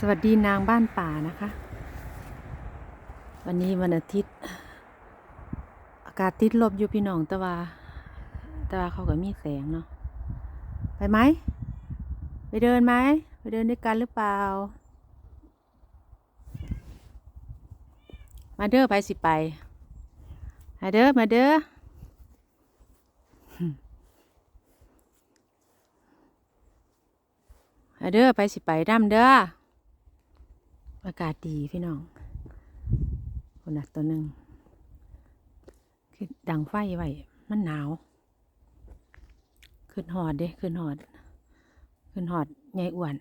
สวัสดีนางบ้านป่านะคะ วันนี้วันอาทิตย์ อากาศติดลบอยู่พี่น้องต่ว่าต่ว่าเขาก็มีแสงเนาะไปไหม ไปเดินไหม ไปเดินด้วยกันหรือเปล่า มาเด้อไปสิไปมาเด้อมาเด้อมาเด้อไปสิไปดำเด้อ อากาศดีพี่น้องคนน่ะตัวหนึ่งคือดังไฟไว้มันหนาว ขึ้นหอดเด้ขึ้นหอด ขึ้นหอดใหญ่อ้วน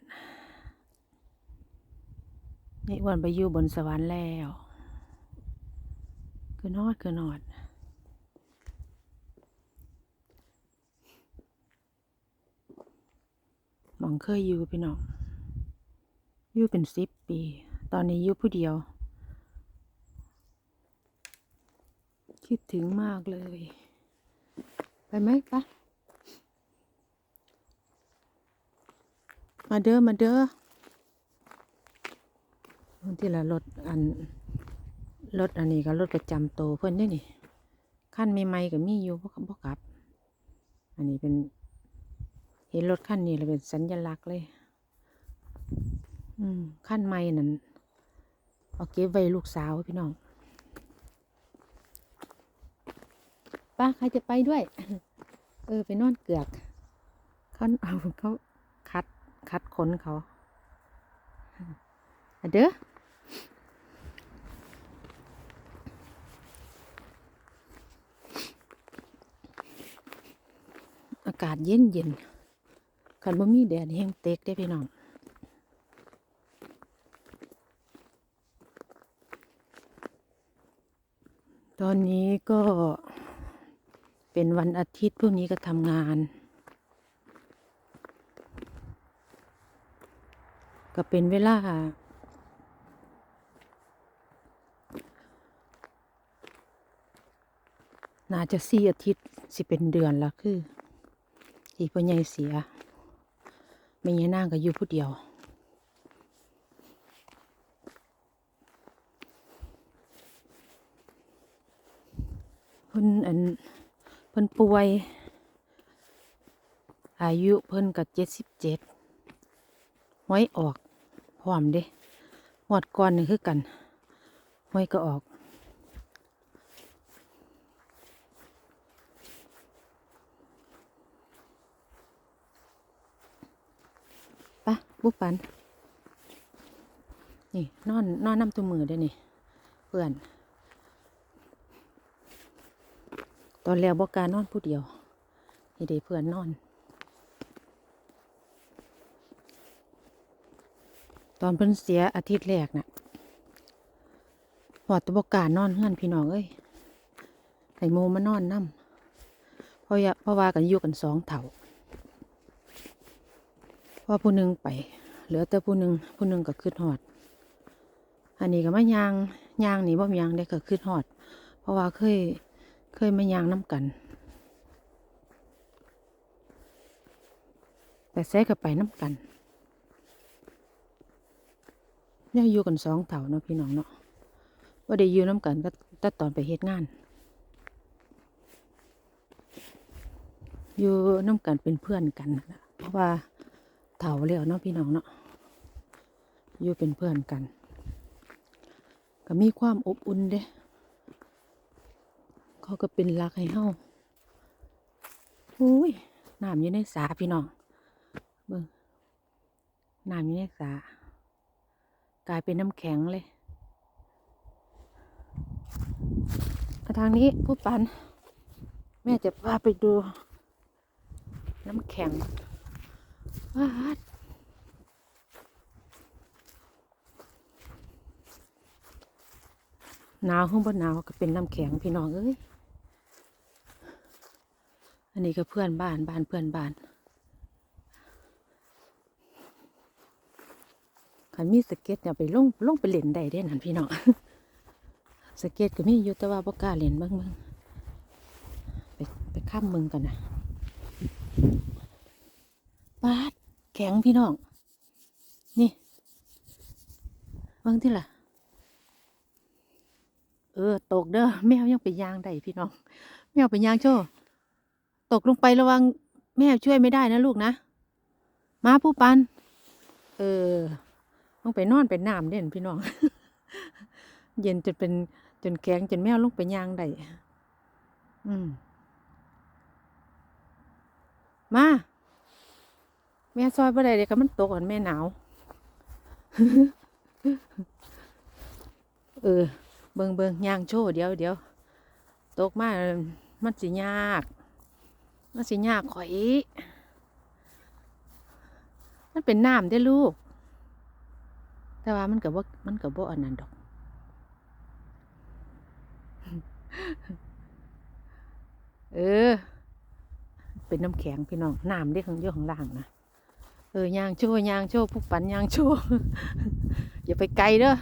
ใหญ่อ้วนไปอยู่บนสวรรค์แล้วขึ้นหอดขึ้นหอดมองเคยอยู่พี่น้องอยู่เป็นสิบปี ตอนนี้อยู่ผู้เดียว คิดถึงมากเลย ไปไหมปะมาเด้อ มาเด้อคนที่ละรถอันรถอันนี้ก็รถประจำโตเพิ่อนเนี่ยนี่ขั้นใหม่ๆก็มีอยู่บ่บ่กลับ อันนี้เป็น เห็นรถขั้นนี้เลยเป็นสัญลักษณ์เลย อืมขั้นใหม่นั่น เอาเก็บไว้ลูกสาวพี่น้องป้าใครจะไปด้วย เออ ไปนอนเกือกเขาเอาเขาคัดคัดขนเขาเด้ออากาศเย็นเย็นคันบ่มีแดดแห้งเต็กได้พี่น้อง อนนี้ก็เป็นวันอาทิตย์พรุ่งนี้ก็ทำงาน ก็เป็นเวลาน่าจะสี่อาทิตย์สิเป็นเดือนละคือที่พ่อใหญ่เสียไม่ยายนางก็อยู่ผู้เดียว เพิ่นอันเพิ่นป่วย อายุเพิ่นก็เจ็ดสิบเจ็ดห้อยออกพร้อมเด้หอดก่อนนี่คือกันห้อยก็ออกปะบุปัน นี่ นอน นอนน้ำตัวมือได้นี่ เพื่อน ตอนแล้วบอกการนอนผู้เดียวนี่เดเพื่อนนอน ตอนเพิ่นเสียอาทิตย์แรกน่ะหอดแตบอกการนอนเฮือนพี่น้องเอ้ยไข่โมมานอนน้ำเพราะยะเพราะว่ากันอยู่กันสองเถ่าเพราะผู้หนึ่งไป เหลือแต่ผู้หนึ่งผู้หนึ่งก็ขึ้นหอด อันนี้ก็มายางยางนี่บ่มยางได้ก็ขึ้นหอด เพราะว่าเคย เคยมายางน้ำกัน แต่แซ่ก็ไปน้ำกันเนี่ยอยู่กันสองเถ่าเนาะพี่น้องเนาะว่าได้อยู่น้ำกันก็แต่ตอนไปเฮ็ดงาน อยู่น้ำกันเป็นเพื่อนกันนะเพราะว่าเถ่าแล้วเนาะพี่น้องเนาะอยู่เป็นเพื่อนกัน ก็มีความอบอุ่นเด้ เขาก็เป็นรักให้เฮาอุ้ยน้ำอยู่ในสาพี่น้องเบิ่งน้ำอยู่ในสากลายเป็นน้ำแข็งเลยทางนี้ผู้ปัน แม่จะพาไปดู น้ำแข็งว้าดหนาวข้างบนหนาวก็เป็นน้ำแข็งพี่น้องเอ้ย อันนี้ก็เพื่อนบ้านบ้านเพื่อนบ้านขันมีสเก็ตเนี่ยไปลงลงไปเล่นได้เด้นั่นพี่น้องสเก็ตก็มีอยู่แต่ว่าบ่กล้าเล่นบ้างเบ้างไปไปข้ามมืองกันนะปาดแข็งพี่น้อง นี่บิ่งที่ล่ะ เออ ตกเด้อแมวยังไปยางได้พี่น้อง แมวไปยางโชว์ ตกลงไประวังแม่ช่วยไม่ได้นะลูกนะ มาผู้ปัน เออต้องไปนอนเป็นน้ำเด่นพี่น้อง เย็นจนเป็นจนแข็งจนแมวลงไปย่างได้อืม มา แม่ซอยบ่ได้เด็กมันตกก่อนแม่หนาว เออ เบิงเบิงย่างโชว์เดี๋ยวเดี๋ยวตกมา มันสิยาก มันสิยากข่อย มันเป็นน้ำได้ลูก แต่ว่ามันกับว่ามันกับว่าอันนั้นดอก เออ เป็นน้ำแข็งพี่น้อง น้ำได้ข้างเยอะข้างล่างนะ เออยางโชว์ยางโชว์ผู้ปันยางโชว์อย่าไปไกลเด้อ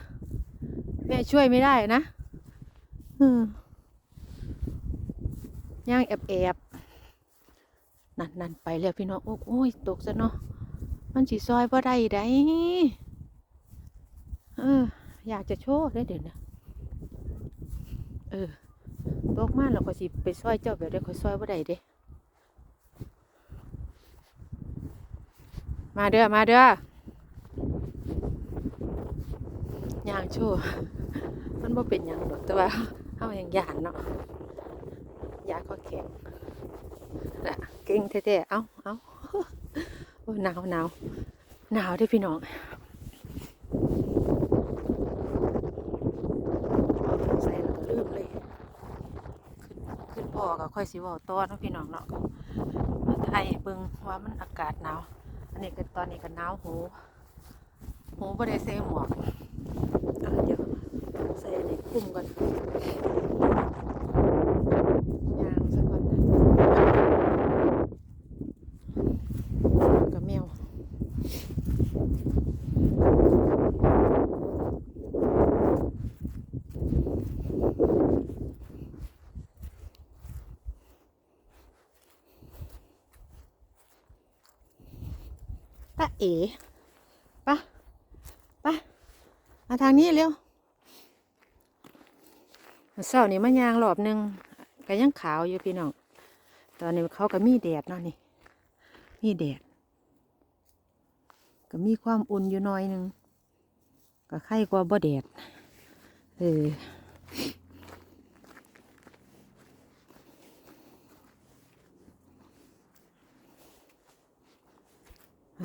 แม่ช่วยไม่ได้นะเออย่างแอบแอบ นั่นนั่นไปแล้วพี่น้องโอ้ยตกซะเนาะมันสีซอยบ่ได้ได้เออ อยากจะโชว์ได้เดี๋ยวนะเออตกมาแล้วก็สิไปซอยเจ้าแบบได้ค่อยซอยบ่ได้เด้มาเด้อมาเด้อย่างโชว์มันบ่เป็นหยังดอกแต่ว่าเฮายังย่านเนาะยาก็แข็ง เก่งแท้ๆ เอ้าเอ้าโอ้ยหนาวหนาวหนาวเด้อพี่น้องใส่แล้วก็ลืมเลย ขึ้นขึ้นพอก็ค่อยสิเว้าต่อเนาะพี่น้องเนาะมาไทยให้เบิ่งว่ามันอากาศหนาว อันนี้ก็ตอนนี้ก็หนาวหูหูบ่ได้ใส่หมวกอะเดี๋ยวใส่อันนี้คลุมก่อนยางซะก่อนนะกับแมว ตาเอ๋ปะปะมาทางนี้เร็วเช้านี้มายางรอบหนึ่งก็ยังขาวอยู่พี่น้อง ตอนนี้เขาก็มีแดดเนาะนี่ มีแดด ก็มีความอุ่นอยู่น้อยหนึงก็ไข่กว่าบ่แดด เออ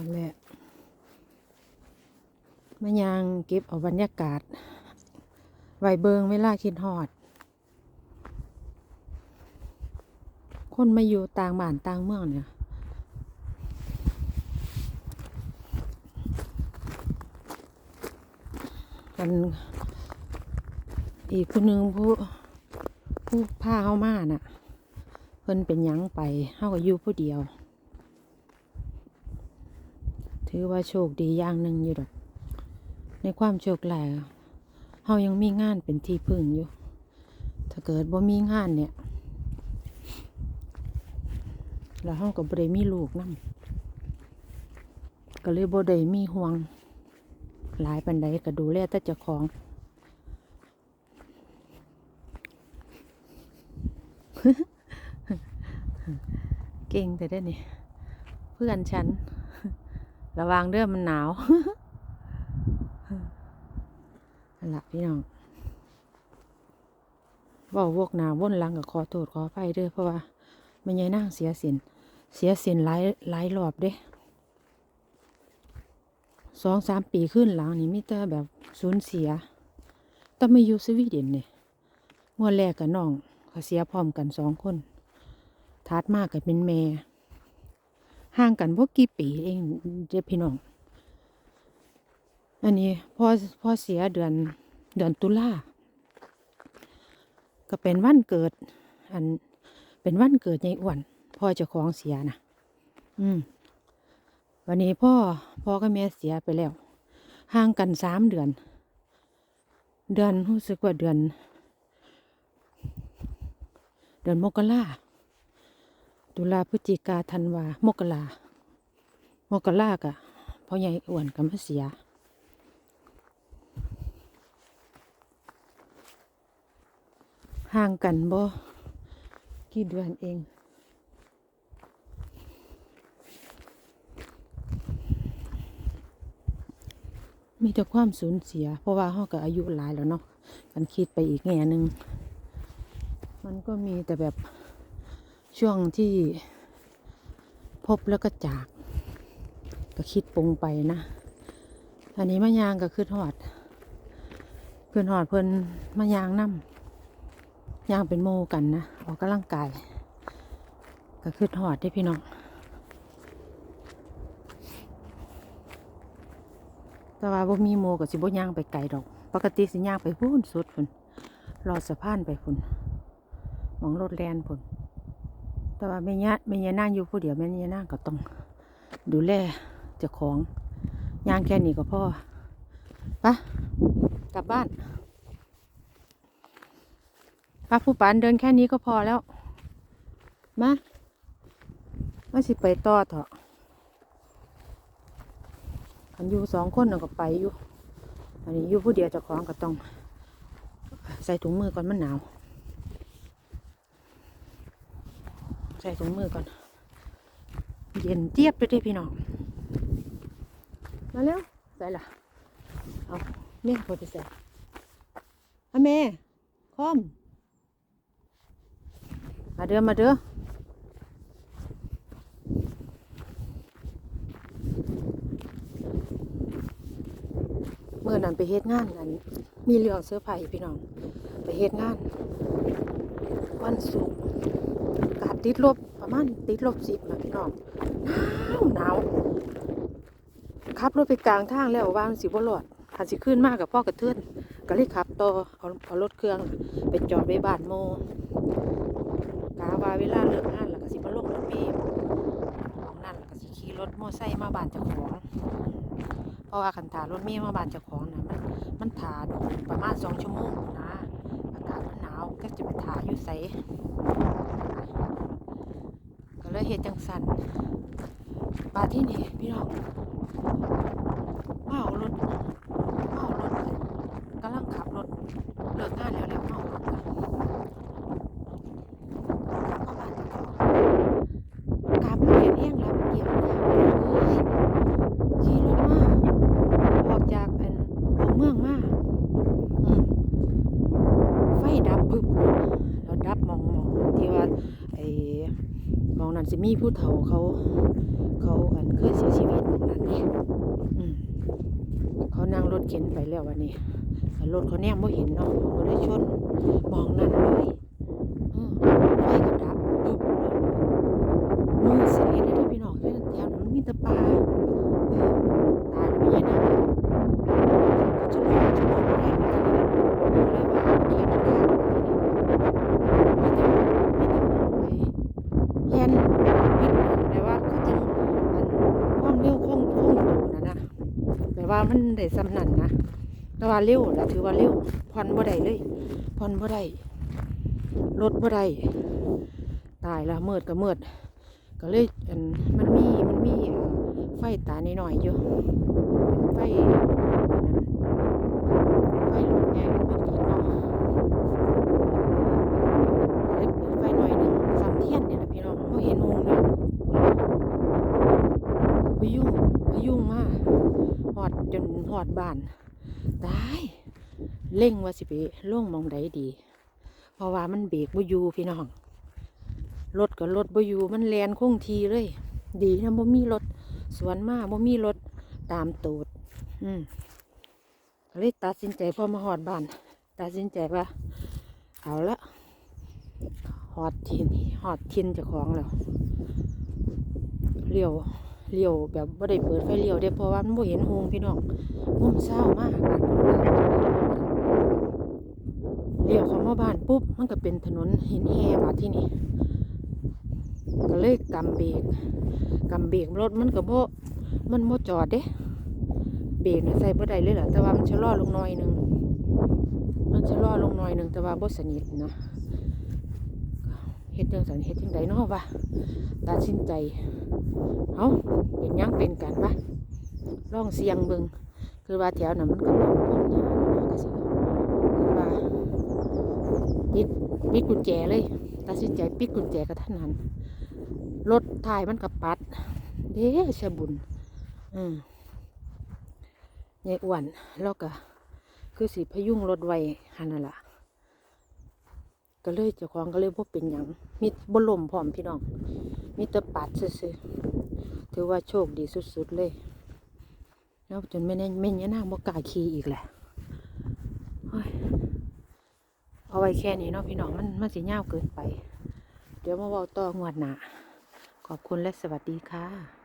นั่นแหละมายางเก็บเอาบรรยากาศ ไวเบิงเวลาคิดฮอด คนมาอยู่ต่างบ้านต่างเมืองเนี่ยกันอีกคนหนึ่งผู้ผู้พาเข้ามาน่ะ เพิ่นเป็นยังไปเฮาก็อยู่ผู้เดียว ถือว่าโชคดีอย่างหนึ่งอยู่ดอก ในความโชคแหล่เฮายังมีงานเป็นที่พึ่งอยู่ ถ้าเกิดบ่มีงานเนี่ย แล้วเฮาก็บ่ได้มีลูกนํก็เลยบ่ได้มีห่วง หลายปันใดก็ดูแลแต่เจ้าของเก่งแต่ได้นี่เพื่อนฉัน ระวังเด้อมันหนาวนั่นละพี่น้องบอกวกหนาว่นลังกับขอโทษขออภัยเด้อเพราะว่ามันยายนั่งเสียสินเสียสินหลายหลายรอบเด้สองสามปีขึ้นหลังนี่มีแต่แบบสูญเสียต้องมาอยู่สวีเดนเนี่ยงวดแรกกับน้องก็เสียพร้อมกันสองคนทัดมากกับเป็นแม่ ห่างกันพวกกี่ปีเองเจ้พี่น้อง อันนี้พ่อพ่อเสียเดือนเดือนตุลาก็เป็นวันเกิด อันเป็นวันเกิดยายอ้วนพ่อเจ้าของเสียนะอืม วันนี้พ่อพ่อกับแม่เสียไปแล้ว ห่างกันสามเดือน เดือนรู้สึกว่าเดือน เดือนมกรา ตุลาพฤศจิกาธันวามกรามกรากะเพราะยัยอ้วนกับมเสีย ห่างกันบ่กี่เดือนเองมีแต่ความสูญเสีย เพราะว่าเขาก็อายุหลายแล้วเนาะกันคิดไปอีกแง่หนึ่งมันก็มีแต่แบบ ช่วงที่พบแล้วก็จาก ก็คิดปรุงไปนะ อันนี้มะยางก็คือหอด เพื่อนหอดเพื่อนมะยางน้ำยางเป็นโมกันนะออกกำลังกาย ก็คือหอดได้พี่น้องแต่ว่าบ่มีโมกับสิบ่ย่างไปไกลดอก ปกติสิย่างไปพุ่นสุดพุ่นรอสะพานไปพุ่นหมองรถแลนพุ่น แต่ว่าแม่ยะแม่ยะนั่งอยู่ผู้เดียวแม่ยะนั่งก็ต้องดูแลเจ้าของย่างแค่นี้ก็พอปะกลับบ้านป้าผู้ปานเดินแค่นี้ก็พอแล้ว มามาสิไปต่อเถอะคันอยู่สองคนน่ะก็ไปอยู่ อันนี้อยู่ผู้เดียวเจ้าของก็ต้อง ใส่ถุงมือก่อนมันหนาว ใส่ถุงมือก่อน เย็นเจี๊ยบเลยพี่น้อง มาแล้วใส่ละเอาแม่ยพอจะใส่อะแม่คอม มาเด้อ มาเด้อเมื่อนั้นไปเฮ็ดงานนั้นมีเรื่องเสื้อผ้าพี่น้อง ไปเฮ็ดงาน วันศุกร์ ติดลบประมาณติดลบสิบนะพี่น้องหนาวหนาวขับรถไปกลางทางแล้ววางสิบ่รอดคันสิขึ้นมากกับพ่อกระเทือนก็เลยขับต่อเอาเอารถเครื่องไปจอดไว้บ้านโมกาวาเวลาเลิกงานแล้วก็สิมาลงรถเมล์ของนั่นแล้วก็สิขี่รถมอไซค์มาบ้านเจ้าของเพราะว่าคันถารถเมล์มาบ้านเจ้าของนะมันมันถานประมาณสองชั่วโมงนะอากาศมันหนาวก็จะไปถาอยู่ไส เลยเห็ดจังสันบาที่นี่พี่น้องมาเอารถมาเอารถเลยกำลังขับรถเลิกงานแล้วแล้วมาเอารถกันขับเข้าบ้านเจ้าของกลับเรียนเองแล้วเกี่ยวเนี่ยเลยขี่รถมา ออกจากอันตัวเมืองมาอืมไฟดับปึ๊บแล้วดับมองมองที่ว่าไอ้มอง นั้นสิมีผู้เฒ่าเขา เขาอันเคยเสียชีวิตมองนั้นนี่เขานั่งรถเข็นไปแล้ววันนี้รถเขาแนมไม่เห็นเนาะเขาก็เลยชนมองนั่นเลยอืมไฟก็ดับปึ๊บเลยมือเสียเลยได้อพี่น้องแค่นั้นแถวนั้นมันมีแต่ป่าเออตายแล้วไม่ใช่นะ จะลงจะลงอะไรไม่ได้รู้เลยว่าเขียนทางไม่ได้ไม่ได้มองไปแลนปิดแต่ว่าก็จะมันความเร็วคงคงตัวนะนะแต่ว่า มันได้สำนันนะแต่ว่าเร็วแล้วถือว่าเร็วผ่อนบ่ได้เลยพอนบ่ได้รถบ่ได้ตายละเมิดก็เมืดก็เลยมันมีมันมีไฟตาหน่อยๆอยู่เป็นไฟอันนั้น ไฟหลอดแดงมันติดเนาะเลยเปิดไฟหน่อยหนึ่งสามเทียนเนี่ยแหละพี่น้องเขาเห็นหงนะไปยุ่งไปยุ่งมากหอดจนหอดบ้านตาย เร่งว่าสิไปล่วงมองใดดี เพราะว่ามันเบรกบ่อยู่พี่น้องรถกับรถบ่อยู่มันแลนคงทีเลย ดีนะบ่มีรถสวนมาบ่มีรถตามตูด อืมเลยตัดสินใจพอมาหอดบ้านตัดสินใจว่า เอาละหอดทินหอดทินเจ้าของแล้วเลี้ยวเลี้ยวแบบบ่ได้เปิดไฟเลี้ยวเด้เพราะว่ามันบ่เห็นหงพี่น้องมุมเศร้ามากบ้านคนตาย เลี้ยวเข้ามาบ้านปุ๊บ มันก็เป็นถนนหินแห่บาที่นี่ก็เลยกำเบรกกำเบรกรถมันก็บ่มันบ่จอดเด้เบรกน่ะใส่บ่ได้เลยล่ะแต่ว่ามันชะลอลงหน่อยหนึงมันชะลอลงหน่อยหนึงแต่ว่าบ่สนิทนะเฮ็ดจังสันเฮ็ดจังไดเนาะวะตัดสินใจเอาเป็นยังเป็นกันวะลองเสียงเบิงคือว่าแถวนั้นมันก็เป็นพวกหญ้านะก็สิคือว่า ปิดกุญแจเลยตัดสินใจปิดกุญแจกระทันหันรถถ่ายมันกับปัด เด้ชบุญอืมยายอ้วนแล้วก็คือสิพยุงรถไว้หันนั่นล่ะก็เลยเจ้าของก็เลยบ่เป็นหยังมีบ่ล่มพร้อมพี่น้อง มีแต่ปัดซื่อถือว่าโชคดีสุดๆเลยแล้วจนไม่แน่ไม่ยะนางบ่กล้าขี่อีกแหละ เอาไว้แค่นี้เนาะพี่น้องมันมันสีเงาเกินไป เดี๋ยวมาว้าต่องวดหนาขอบคุณและสวัสดีค่ะ